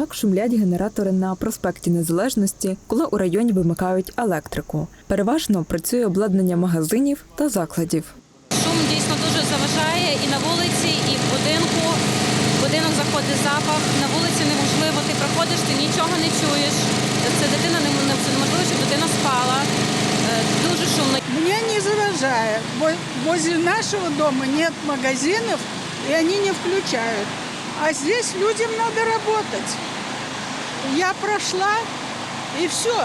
Так шумлять генератори на проспекті Незалежності, коли у районі вимикають електрику. Переважно працює обладнання магазинів та закладів. Шум дійсно дуже заважає і на вулиці, і в будинку. В будинок заходить запах. На вулиці неможливо. Ти проходиш, ти нічого не чуєш. Це дитина не неможливо, щоб дитина спала. Е, Дуже шумно. Мне не заважает. Во- Возле нашего дома нет магазинов, и они не включают. А здесь людям надо работать. Я прошла, и все.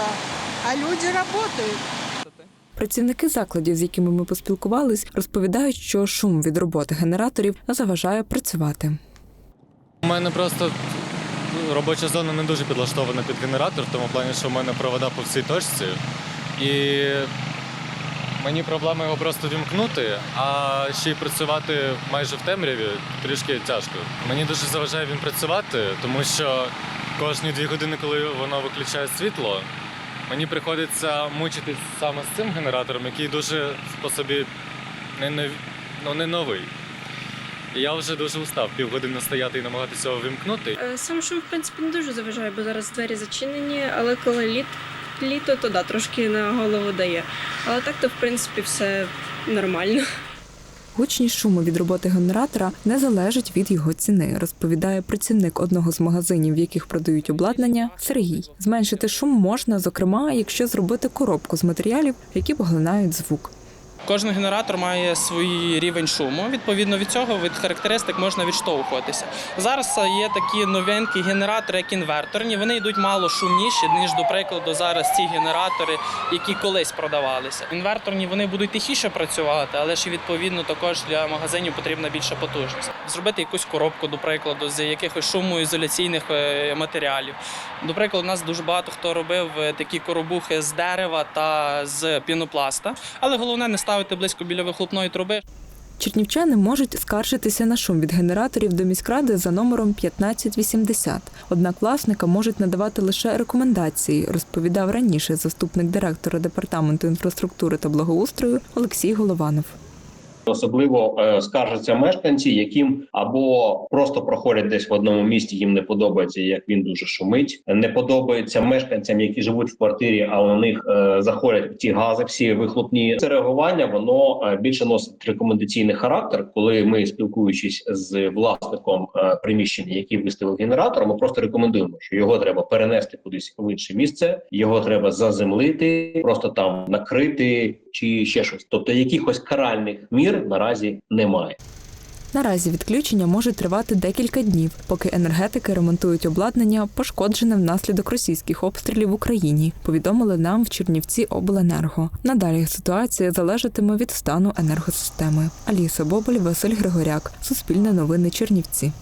А люди работают. Працівники закладів, з якими ми поспілкувались, розповідають, що шум від роботи генераторів заважає працювати. У мене просто робоча зона не дуже підлаштована під генератор, в тому плані, що в мене провода по всій точці. І мені проблема його просто вімкнути, а ще й працювати майже в темряві трішки тяжко. Мені дуже заважає він працювати, тому що кожні дві години, коли воно виключає світло, мені приходиться мучитись саме з цим генератором, який дуже по собі не, не, ну, не новий. І я вже дуже устав півгодини стояти і намагатися його вимкнути. Е, Сам шум, в принципі, не дуже заважає, бо зараз двері зачинені, але коли літ, літо, то да, трошки на голову дає. Але так то, в принципі, все нормально. Гучність шуму від роботи генератора не залежить від його ціни, розповідає працівник одного з магазинів, в яких продають обладнання Сергій. Зменшити шум можна, зокрема, якщо зробити коробку з матеріалів, які поглинають звук. Кожен генератор має свій рівень шуму. Відповідно від цього від характеристик можна відштовхуватися. Зараз є такі новинки генератори, як інверторні. Вони йдуть мало шумніші, ніж, до прикладу, зараз ці генератори, які колись продавалися. Інверторні вони будуть тихіше працювати, але ж відповідно також для магазинів потрібна більша потужність. Зробити якусь коробку, до прикладу, з якихось шумоізоляційних е, матеріалів. До прикладу, у нас дуже багато хто робив е, такі коробухи з дерева та з пінопласта, але головне не ставити близько біля вихлопної труби. Чернівчани можуть скаржитися на шум від генераторів до міськради за номером 1580. Однак власника можуть надавати лише рекомендації, розповідав раніше заступник директора департаменту інфраструктури та благоустрою Олексій Голованов. Особливо е, скаржаться мешканці, яким або просто проходять десь в одному місті, їм не подобається, як він дуже шумить. Не подобається мешканцям, які живуть в квартирі, а у них е, заходять ті гази, всі вихлопні. Це реагування воно е, більше носить рекомендаційний характер. Коли ми спілкуючись з власником е, приміщення, який виставив генератор, ми просто рекомендуємо, що його треба перенести кудись в інше місце, його треба заземлити, просто там накрити чи ще щось. Тобто якихось каральних мір наразі немає. Наразі відключення можуть тривати декілька днів, поки енергетики ремонтують обладнання, пошкоджене внаслідок російських обстрілів в Україні. Повідомили нам в Чернівці обленерго. Надалі ситуація залежатиме від стану енергосистеми. Аліса Боболь, Василь Григоряк, Суспільне новини Чернівці.